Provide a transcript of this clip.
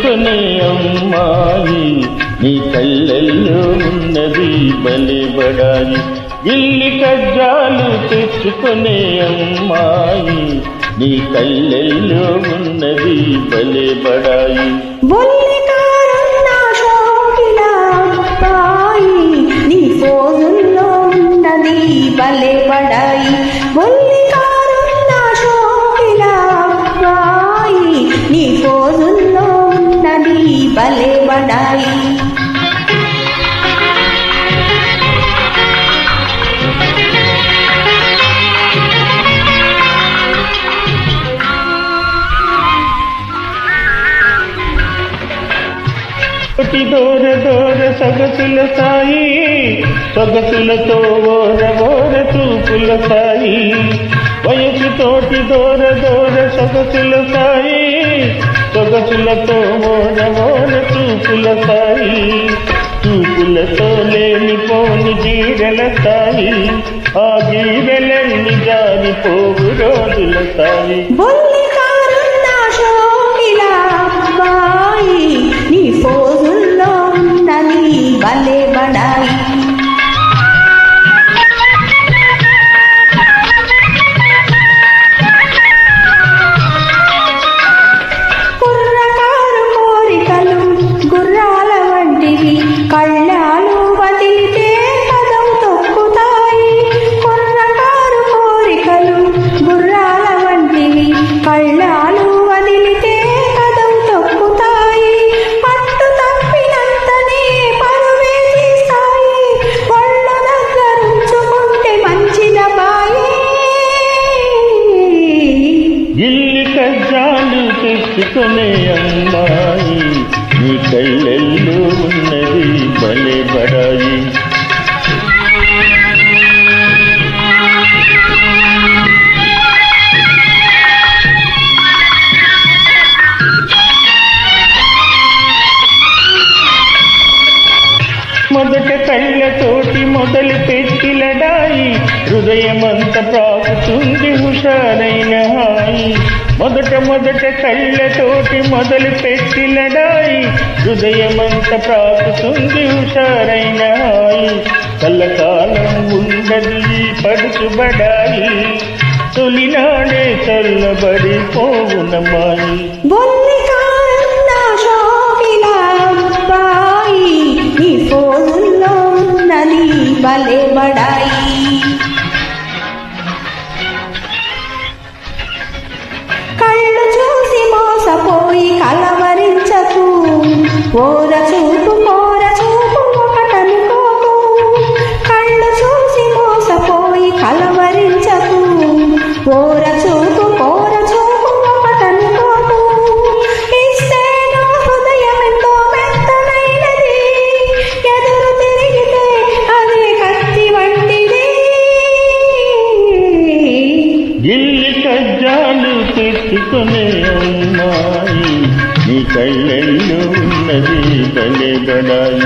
తెచ్చుకునే అమ్మాయి నీ కళ్ళల్లో ఉన్నది బలిబడాయి ఇల్లి కజ్జాలు తెచ్చుకునే అమ్మాయి నీ కళ్ళల్లో ఉన్నది బలిబడాయి బడాయి బొల్లికారన్న షోకిల అబ్బాయి నీ ఫోజుల్లో భలే బడాయి ఒకటి దూర దూర సొగసుల సాయి సొగసులతో ఓర ఓర తూపుల సాయి. వయసు తోటి దూర దూర సొగసుల సాయి సొగసులతో మోన మోన చూపుల సాయి చూపులతో లేనిపోని జీరల సాయి ఆ జీరలన్నీ జారిపోవు రోజుల సాయి ఇల్లి తెచ్చుకునే అమ్మాయి. నీ కళ్ళెల్లో ఉన్నది భలే బడాయి మొదట కళ్ళతోటి మొదలు పెట్టిలడాయి హృదయమంత ప్రా మొదట మొదట కళ్ళతోటి మొదలు పెట్టిలడాయి హృదయమంత ప్రాకుతుంది హుషారైన హాయి కళ్ళకాలం ఉండదు పడుచుబడాయి. తొలినాడే చల్లబడి పోవునమాయి బొల్లికారన్న షోకిల బడాయి ఓర చూపు కోర చూపు ఒకటనుకోకు కళ్ళు చూసి మోసపోయి కలవరించకు. ఓర చూపు కోర చూపు ఒకటనుకోకు ఇస్తేనో హృదయం ఎంతో మెత్తనైనది ఎదురు తిరిగితే అదే కత్తి వంటిది. ఇల్లి కజ్జాలు తెచ్చుకునే అమ్మాయి. నీ కళ్ళెల్లో ఉన్నది భలే బడాయి